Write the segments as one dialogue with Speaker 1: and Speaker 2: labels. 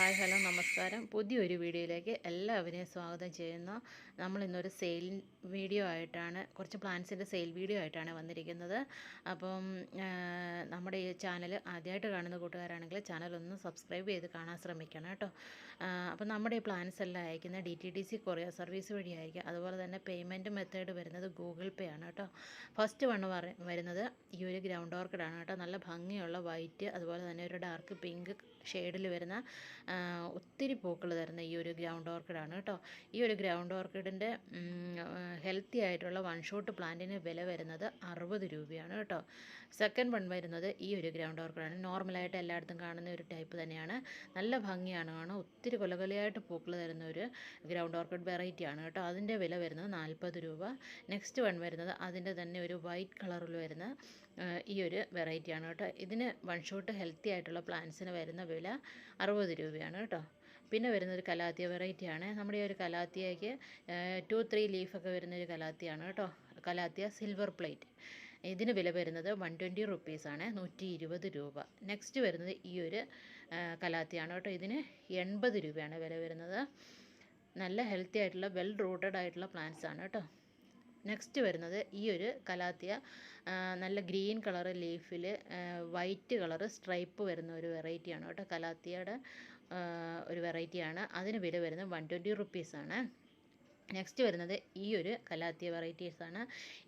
Speaker 1: Hi hello നമസ്കാരം. പുതിയൊരു വീഡിയോയിലേക്ക് എല്ലാവരെയും സ്വാഗതം ചെയ്യുന്നു. നമ്മൾ ഇന്നൊരു സെയിൽ വീഡിയോ ആയിട്ടാണ് കുറച്ച് പ്ലാൻസിന്റെ സെയിൽ വീഡിയോ ആയിട്ടാണ് വന്നിരിക്കുന്നത്. അപ്പം നമ്മുടെ ഈ ചാനൽ ആദ്യമായിട്ട് കാണുന്ന കൂട്ടുകാരാണെങ്കിൽ ചാനൽ ഒന്ന് സബ്സ്ക്രൈബ് ചെയ്ത് കാണാൻ ശ്രമിക്കണം കേട്ടോ. അപ്പം നമ്മുടെ ഈ പ്ലാൻസ് എല്ലാം അയക്കുന്ന D T D C courier service വഴിയായിരിക്കും. അതുപോലെ തന്നെ പേയ്മെന്റ് മെത്തേഡ് വരുന്നത് ഗൂഗിൾ പേ ആണ് കേട്ടോ. ഫസ്റ്റ് വൺ വരുന്നത് ഈ ഒരു ഗ്രൗണ്ട് ഓർക്കിഡാണ് കേട്ടോ. നല്ല ഭംഗിയുള്ള വൈറ്റ് അതുപോലെ തന്നെ ഒരു ഡാർക്ക് പിങ്ക് ഷെയ്ഡിൽ വരുന്ന ഒത്തിരി പൂക്കൾ തരുന്ന ഈ ഒരു ഗ്രൗണ്ട് ഓർക്കിഡാണ് കേട്ടോ. ഈ ഒരു ഗ്രൗണ്ട് ഓർക്കിഡിന്റെ ഹെൽത്തി ആയിട്ടുള്ള വൺ ഷോട്ട് പ്ലാന്റിന് വില വരുന്നത് അറുപത് രൂപയാണ് കേട്ടോ. സെക്കൻഡ് വൺ വരുന്നത് ഈ ഒരു ഗ്രൗണ്ട് ഓർക്കിഡാണ്. നോർമലായിട്ട് എല്ലായിടത്തും കാണുന്ന ഒരു ടൈപ്പ് തന്നെയാണ്. നല്ല ഭംഗിയാണ് കാണാൻ. ഒത്തിരി കൊലകൊലയായിട്ട് പൂക്കൾ തരുന്ന ഒരു ഗ്രൗണ്ട് ഓർക്കിഡ് വെറൈറ്റി ആണ് കേട്ടോ. അതിന്റെ വില വരുന്നത് നാൽപ്പത് രൂപ. നെക്സ്റ്റ് വൺ വരുന്നത് അതിന്റെ തന്നെ ഒരു വൈറ്റ് കളറിൽ വരുന്ന ഈ ഒരു വെറൈറ്റിയാണ് കേട്ടോ. ഇതിന് വൺ ഷോട്ട് ഹെൽത്തി ആയിട്ടുള്ള പ്ലാന്റ്സിന് വരുന്ന വില അറുപത് രൂപയാണ് കേട്ടോ. പിന്നെ വരുന്ന ഒരു കലാത്തിയ വെറൈറ്റിയാണ് നമ്മുടെ ഈ ഒരു കലാത്തിയയ്ക്ക് ടു ത്രീ ലീഫൊക്കെ വരുന്ന ഒരു കലാത്തിയാണ് കേട്ടോ. കലാത്തിയ സിൽവർ പ്ലേറ്റ് ഇതിന് വില വരുന്നത് വൺ ട്വന്റി റുപ്പീസാണ് നൂറ്റി ഇരുപത് രൂപ. നെക്സ്റ്റ് വരുന്നത് ഈ ഒരു കലാത്തിയാണ് കേട്ടോ. ഇതിന് എൺപത് രൂപയാണ് വില വരുന്നത്. നല്ല ഹെൽത്തി ആയിട്ടുള്ള വെൽ റൂട്ടഡ് ആയിട്ടുള്ള പ്ലാന്റ്സ് ആണ് കേട്ടോ. നെക്സ്റ്റ് വരുന്നത് ഈ ഒരു കലാത്തിയ നല്ല ഗ്രീൻ കളർ ലീഫിൽ വൈറ്റ് കളർ സ്ട്രൈപ്പ് വരുന്ന ഒരു വെറൈറ്റിയാണ് കേട്ടോ. കലാത്തിയയുടെ ഒരു വെറൈറ്റിയാണ് അതിന് വില വരുന്നത് വൺ ട്വന്റി റുപ്പീസാണ് നെക്സ്റ്റ് വരുന്നത് ഈ ഒരു കലാത്തിയ വെറൈറ്റീസാണ്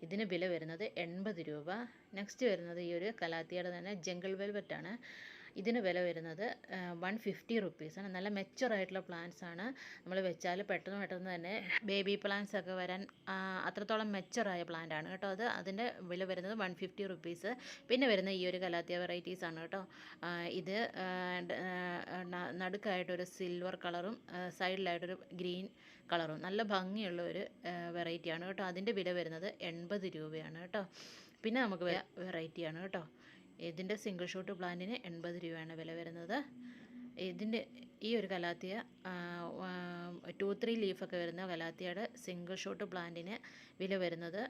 Speaker 1: ഇതിന് വില വരുന്നത് എൺപത് രൂപ. നെക്സ്റ്റ് വരുന്നത് ഈ ഒരു കലാത്തിയുടെ തന്നെ ജംഗിൾ വെൽവെറ്റാണ് ഇതിന് വില വരുന്നത് വൺ ഫിഫ്റ്റി റുപ്പീസാണ് നല്ല മെച്ചുവർ ആയിട്ടുള്ള പ്ലാന്റ്സ് ആണ് നമ്മൾ വെച്ചാൽ പെട്ടെന്ന് പെട്ടെന്ന് തന്നെ ബേബി പ്ലാന്റ്സ് ഒക്കെ വരാൻ അത്രത്തോളം മെച്ചറായ പ്ലാന്റ് ആണ് കേട്ടോ അത്. അതിന്റെ വില വരുന്നത് വൺ ഫിഫ്റ്റി റുപ്പീസ് പിന്നെ വരുന്ന ഈ ഒരു കലാത്തിയ വെറൈറ്റീസ് ആണ് കേട്ടോ. ഇത് നടുക്കായിട്ടൊരു സിൽവർ കളറും സൈഡിലായിട്ടൊരു ഗ്രീൻ കളറും നല്ല ഭംഗിയുള്ള ഒരു വെറൈറ്റിയാണ് കേട്ടോ. അതിന്റെ വില വരുന്നത് എൺപത് രൂപയാണ് കേട്ടോ. പിന്നെ നമുക്ക് വെറൈറ്റിയാണ് കേട്ടോ. ഇതിന്റെ സിംഗിൾ ഷോട്ട് പ്ലാന്റിന് എൺപത് രൂപയാണ് വില വരുന്നത്. ഇതിന്റെ ഈ ഒരു കലാത്തിയ ടു ത്രീ ലീഫൊക്കെ വരുന്ന കലാത്തിയയുടെ സിംഗിൾ ഷോട്ട് പ്ലാന്റിന് വില വരുന്നത്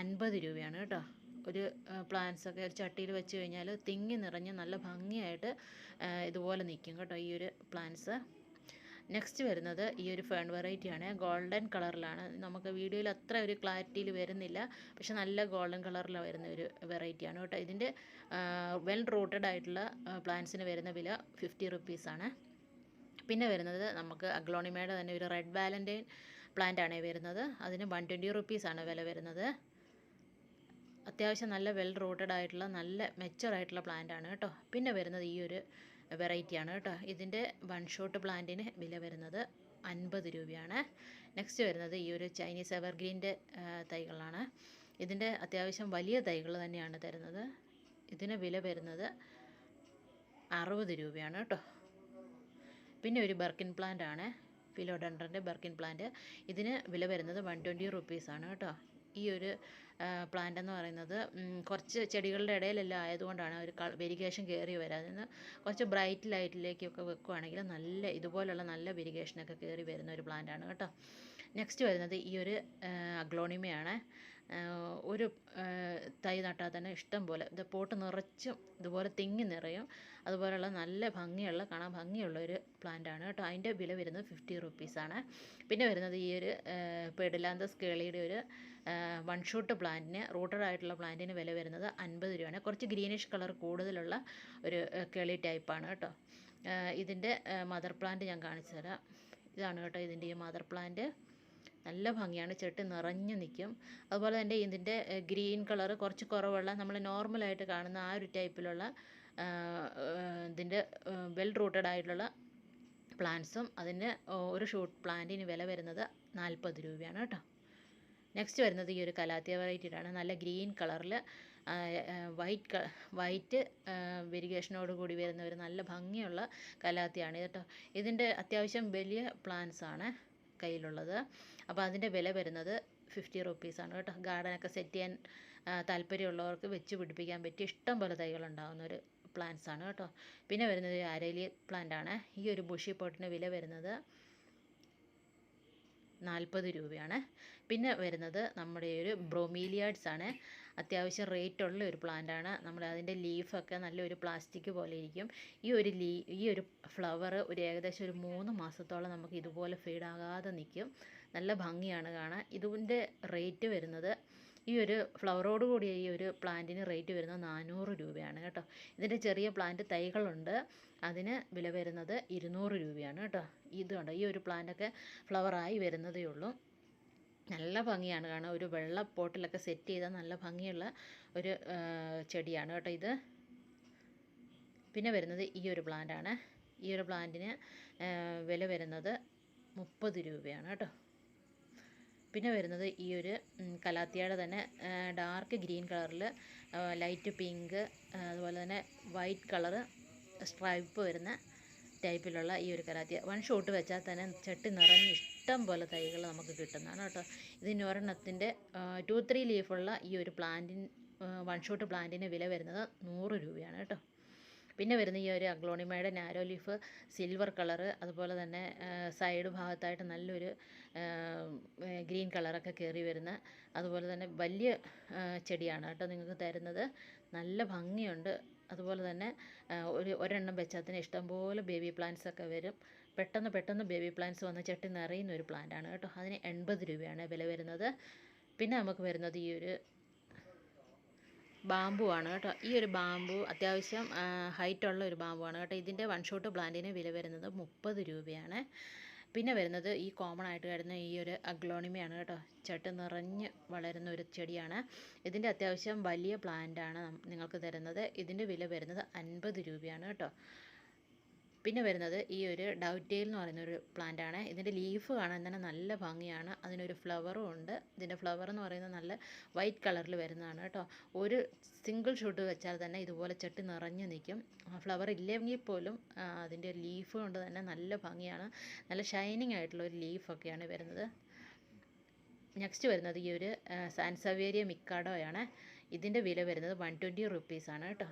Speaker 1: അൻപത് രൂപയാണ് കേട്ടോ. ഒരു പ്ലാന്റ്സ് ഒക്കെ ഒരു ചട്ടിയിൽ വെച്ച് കഴിഞ്ഞാൽ തിങ്ങി നിറഞ്ഞ് നല്ല ഭംഗിയായിട്ട് ഇതുപോലെ നിൽക്കും കേട്ടോ ഈ ഒരു പ്ലാന്റ്സ് നെക്സ്റ്റ് വരുന്നത് ഈ ഒരു ഫേൺ വെറൈറ്റിയാണ് ഗോൾഡൻ കളറിലാണ് നമുക്ക് വീഡിയോയിൽ അത്ര ഒരു ക്ലാരിറ്റിയിൽ വരുന്നില്ല. പക്ഷെ നല്ല ഗോൾഡൻ കളറിൽ വരുന്ന ഒരു വെറൈറ്റിയാണ് കേട്ടോ. ഇതിന്റെ വെൽ റൂട്ടഡ് ആയിട്ടുള്ള പ്ലാന്റ്സിന് വരുന്ന വില ഫിഫ്റ്റി റുപ്പീസാണ് പിന്നെ വരുന്നത് നമുക്ക് അഗ്ലോണിമയുടെ തന്നെ ഒരു റെഡ് വാലന്റൈൻ പ്ലാന്റ് ആണ് വരുന്നത്. അതിന് വൺ ട്വന്റി റുപ്പീസാണ് വില വരുന്നത്. അത്യാവശ്യം നല്ല വെൽ റൂട്ടഡ് ആയിട്ടുള്ള നല്ല മെച്ചർ ആയിട്ടുള്ള പ്ലാന്റ് ആണ് കേട്ടോ. പിന്നെ വരുന്നത് ഈ ഒരു വെറൈറ്റി ആണ് കേട്ടോ. ഇതിന്റെ വൺ ഷോട്ട് പ്ലാന്റിന് വില വരുന്നത് അൻപത് രൂപയാണ്. നെക്സ്റ്റ് വരുന്നത് ഈ ഒരു ചൈനീസ് എവർഗ്രീന്റെ തൈകളാണ്. ഇതിന്റെ അത്യാവശ്യം വലിയ തൈകൾ തന്നെയാണ് തരുന്നത്. ഇതിന് വില വരുന്നത് അറുപത് രൂപയാണ് കേട്ടോ. പിന്നെ ഒരു ബർക്കിൻ പ്ലാന്റ് ആണ്. ഫിലോഡൻഡറിന്റെ ബർക്കിൻ പ്ലാന്റ് ഇതിന് വില വരുന്നത് വൺ ട്വന്റി റുപ്പീസാണ് കേട്ടോ. ഈ ഒരു പ്ലാന്റ് എന്ന് പറയുന്നത് കുറച്ച് ചെടികളുടെ ഇടയിലെല്ലാം ആയതുകൊണ്ടാണ് ഒരു വെരിഗേഷൻ കയറി വരാൻ നിന്ന് കുറച്ച് ബ്രൈറ്റ് ലൈറ്റിലേക്കൊക്കെ വെക്കുകയാണെങ്കിൽ നല്ല ഇതുപോലുള്ള നല്ല വെരിഗേഷനൊക്കെ കയറി വരുന്ന ഒരു പ്ലാന്റ് ആണ് കേട്ടോ. നെക്സ്റ്റ് വരുന്നത് ഈ ഒരു അഗ്ലോണിമയാണ്. ഒരു തൈ നട്ടാൽ തന്നെ ഇഷ്ടം പോലെ ഇത് പോട്ട് നിറച്ചും ഇതുപോലെ തിങ്ങി നിറയും. അതുപോലെയുള്ള നല്ല ഭംഗിയുള്ള കാണാൻ ഭംഗിയുള്ള ഒരു പ്ലാന്റ് ആണ് കേട്ടോ. അതിന്റെ വില വരുന്നത് ഫിഫ്റ്റി റുപ്പീസാണ് പിന്നെ വരുന്നത് ഈ ഒരു പെഡിലാന്തസ് കേളിയുടെ ഒരു വൺ ഷൂട്ട് പ്ലാന്റിന് റൂട്ടഡ് ആയിട്ടുള്ള പ്ലാന്റിന് വില വരുന്നത് അൻപത് രൂപയാണ്. കുറച്ച് ഗ്രീനിഷ് കളർ കൂടുതലുള്ള ഒരു കേളി ടൈപ്പാണ് കേട്ടോ. ഇതിന്റെ മദർ പ്ലാന്റ് ഞാൻ കാണിച്ചു തരാം. ഇതാണ് കേട്ടോ ഇതിന്റെ ഈ മദർ പ്ലാന്റ് നല്ല ഭംഗിയാണ്. ചെട്ടി നിറഞ്ഞു നിൽക്കും. അതുപോലെ തന്നെ ഇതിന്റെ ഗ്രീൻ കളർ കുറച്ച് കുറവുള്ള നമ്മൾ നോർമലായിട്ട് കാണുന്ന ആ ഒരു ടൈപ്പിലുള്ള ഇതിന്റെ വെൽ റൂട്ടഡ് ആയിട്ടുള്ള പ്ലാന്റ്സും അതിന് ഒരു ഷൂട്ട് പ്ലാന്റിന് വില വരുന്നത് നാൽപ്പത് രൂപയാണ് കേട്ടോ. നെക്സ്റ്റ് വരുന്നത് ഈ ഒരു കലാത്തിയ വെറൈറ്റിയിലാണ്. നല്ല ഗ്രീൻ കളറിൽ വൈറ്റ് വൈറ്റ് വെരിഗേഷനോട് കൂടി വരുന്ന ഒരു നല്ല ഭംഗിയുള്ള കലാത്തിയാണ് കേട്ടോ. ഇതിന്റെ അത്യാവശ്യം വലിയ പ്ലാന്റ്സ് ആണ് കയ്യിലുള്ളത്. അപ്പോൾ അതിന്റെ വില വരുന്നത് ഫിഫ്റ്റി റുപ്പീസാണ് കേട്ടോ. ഗാർഡനൊക്കെ സെറ്റ് ചെയ്യാൻ താല്പര്യമുള്ളവർക്ക് വെച്ച് പിടിപ്പിക്കാൻ പറ്റിയ ഇഷ്ടം പോലെ തൈകളുണ്ടാകുന്ന ഒരു പ്ലാന്റ്സ് ആണ് കേട്ടോ. പിന്നെ വരുന്നത് അരലി പ്ലാന്റ് ആണ്. ഈ ഒരു ബുഷി പോട്ടിന് വില വരുന്നത് നാൽപ്പത് രൂപയാണ്. പിന്നെ വരുന്നത് നമ്മുടെ ഒരു ബ്രോമീലിയാഡ്സ് ആണ്. അത്യാവശ്യം റേറ്റ് ഉള്ള ഒരു പ്ലാന്റ് ആണ്. നമ്മൾ അതിന്റെ ലീഫൊക്കെ നല്ലൊരു പ്ലാസ്റ്റിക് പോലെ ഇരിക്കും. ഈ ഒരു ലീ ഈ ഒരു ഫ്ലവർ ഒരു ഏകദേശം ഒരു മൂന്ന് മാസത്തോളം നമുക്ക് ഇതുപോലെ ഫെയ്ഡ് ആകാതെ നിൽക്കും നല്ല ഭംഗിയാണ് കാണാൻ. ഇതിന്റെ റേറ്റ് വരുന്നത് ഈ ഒരു ഫ്ലവറോട് കൂടിയ ഈ ഒരു പ്ലാന്റിന് റേറ്റ് വരുന്നത് നാനൂറ് രൂപയാണ് കേട്ടോ. ഇതിന്റെ ചെറിയ പ്ലാന്റ് തൈകളുണ്ട്. അതിന് വില വരുന്നത് ഇരുന്നൂറ് രൂപയാണ് കേട്ടോ. ഇത് കണ്ടോ ഈ ഒരു പ്ലാന്റൊക്കെ ഫ്ലവറായി വരുന്നതേ ഉള്ളൂ. നല്ല ഭംഗിയാണ് കാരണം ഒരു വെള്ള പോട്ടിലൊക്കെ സെറ്റ് ചെയ്താൽ നല്ല ഭംഗിയുള്ള ഒരു ചെടിയാണ് കേട്ടോ ഇത്. പിന്നെ വരുന്നത് ഈ ഒരു പ്ലാന്റാണ്. ഈ ഒരു പ്ലാന്റിന് വില വരുന്നത് മുപ്പത് രൂപയാണ് കേട്ടോ. പിന്നെ വരുന്നത് ഈ ഒരു കലാത്തിയുടെ തന്നെ ഡാർക്ക് ഗ്രീൻ കളറിൽ ലൈറ്റ് പിങ്ക് അതുപോലെ തന്നെ വൈറ്റ് കളറ് സ്ട്രൈപ്പ് വരുന്ന ടൈപ്പിലുള്ള ഈ ഒരു കലാത്തിയ. വൺ ഷോട്ട് വെച്ചാൽ തന്നെ ചട്ടി നിറഞ്ഞ് ഇഷ്ടം പോലെ തൈകൾ നമുക്ക് കിട്ടുന്നതാണ് കേട്ടോ. ഇതിന് ഒരെണ്ണത്തിന്റെ ടു ത്രീ ലീഫുള്ള ഈ ഒരു പ്ലാന്റിൻ വൺ ഷോട്ട് പ്ലാന്റിന് വില വരുന്നത് നൂറ് രൂപയാണ് കേട്ടോ. പിന്നെ വരുന്ന ഈ ഒരു അഗ്ലോണിമയുടെ നാരോ ലീഫ് സിൽവർ കളറ് അതുപോലെ തന്നെ സൈഡ് ഭാഗത്തായിട്ട് നല്ലൊരു ഗ്രീൻ കളറൊക്കെ കയറി വരുന്ന അതുപോലെ തന്നെ വലിയ ചെടിയാണ് കേട്ടോ നിങ്ങൾക്ക് തരുന്നത്. നല്ല ഭംഗിയുണ്ട്. അതുപോലെ തന്നെ ഒരു ഒരെണ്ണം വെച്ചാൽ തന്നെ ഇഷ്ടംപോലെ ബേബി പ്ലാന്റ്സ് ഒക്കെ വരും. പെട്ടെന്ന് പെട്ടെന്ന് ബേബി പ്ലാന്റ്സ് വന്ന് ചട്ടി നിറയുന്ന ഒരു പ്ലാന്റ് ആണ് കേട്ടോ. അതിന് എൺപത് രൂപയാണ് വില വരുന്നത്. പിന്നെ നമുക്ക് വരുന്നത് ഈ ഒരു ബാമ്പു ആണ് കേട്ടോ. ഈ ഒരു ബാമ്പു അത്യാവശ്യം ഹൈറ്റ് ഉള്ള ഒരു ബാമ്പു ആണ് കേട്ടോ. ഇതിന്റെ വൺ ഷോട്ട് പ്ലാന്റിന് വില വരുന്നത് മുപ്പത് രൂപയാണ്. പിന്നെ വരുന്നത് ഈ കോമൺ ആയിട്ട് വരുന്ന ഈ ഒരു അഗ്ലോണിമയാണ് കേട്ടോ. ചട്ട് നിറഞ്ഞ് വളരുന്ന ഒരു ചെടിയാണ്. ഇതിന്റെ അത്യാവശ്യം വലിയ പ്ലാന്റ് ആണ് നിങ്ങൾക്ക് തരുന്നത്. ഇതിന്റെ വില വരുന്നത് അൻപത് രൂപയാണ് കേട്ടോ. പിന്നെ വരുന്നത് ഈ ഒരു ഡൗറ്റെയിൽ എന്ന് പറയുന്ന ഒരു പ്ലാന്റ് ആണ്. ഇതിന്റെ ലീഫ് കാണാൻ തന്നെ നല്ല ഭംഗിയാണ്. അതിനൊരു ഫ്ലവറും ഉണ്ട്. ഇതിന്റെ ഫ്ലവർ എന്ന് പറയുന്നത് നല്ല വൈറ്റ് കളറിൽ വരുന്നതാണ് കേട്ടോ. ഒരു സിംഗിൾ ഷൂട്ട് വെച്ചാൽ തന്നെ ഇതുപോലെ ചട്ടി നിറഞ്ഞു നിൽക്കും. ഫ്ലവർ ഇല്ലെങ്കിൽ പോലും അതിന്റെ ലീഫ് കൊണ്ട് തന്നെ നല്ല ഭംഗിയാണ്. നല്ല ഷൈനിങ് ആയിട്ടുള്ള ഒരു ലീഫൊക്കെയാണ് വരുന്നത്. നെക്സ്റ്റ് വരുന്നത് ഈ ഒരു സാൻസവേരിയ മിക്കാഡോയാണ് ഇതിന്റെ വില വരുന്നത് വൺ ട്വന്റി റുപ്പീസാണ് കേട്ടോ.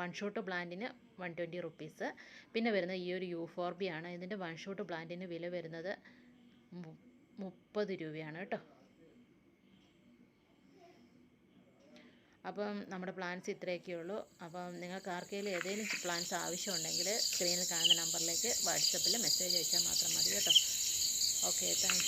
Speaker 1: വൺ ഷോട്ട് പ്ലാന്റിന് വൺ ട്വന്റി റുപ്പീസ് പിന്നെ വരുന്നത് ഈ ഒരു യു ഫോർ ബി യൂഫോർബിയാണ് ഇതിന്റെ വൺ ഷോട്ട് പ്ലാന്റിന് വില വരുന്നത് മുപ്പത് രൂപയാണ് കേട്ടോ. അപ്പം നമ്മുടെ പ്ലാൻസ് ഇത്രയൊക്കെ ഉള്ളൂ. അപ്പം നിങ്ങൾക്ക് ആർക്കെങ്കിലും ഏതെങ്കിലും പ്ലാൻസ് ആവശ്യമുണ്ടെങ്കിൽ സ്ക്രീനിൽ കാണുന്ന നമ്പറിലേക്ക് വാട്സപ്പിൽ മെസ്സേജ് അയച്ചാൽ മാത്രം മതി കേട്ടോ. Okay thank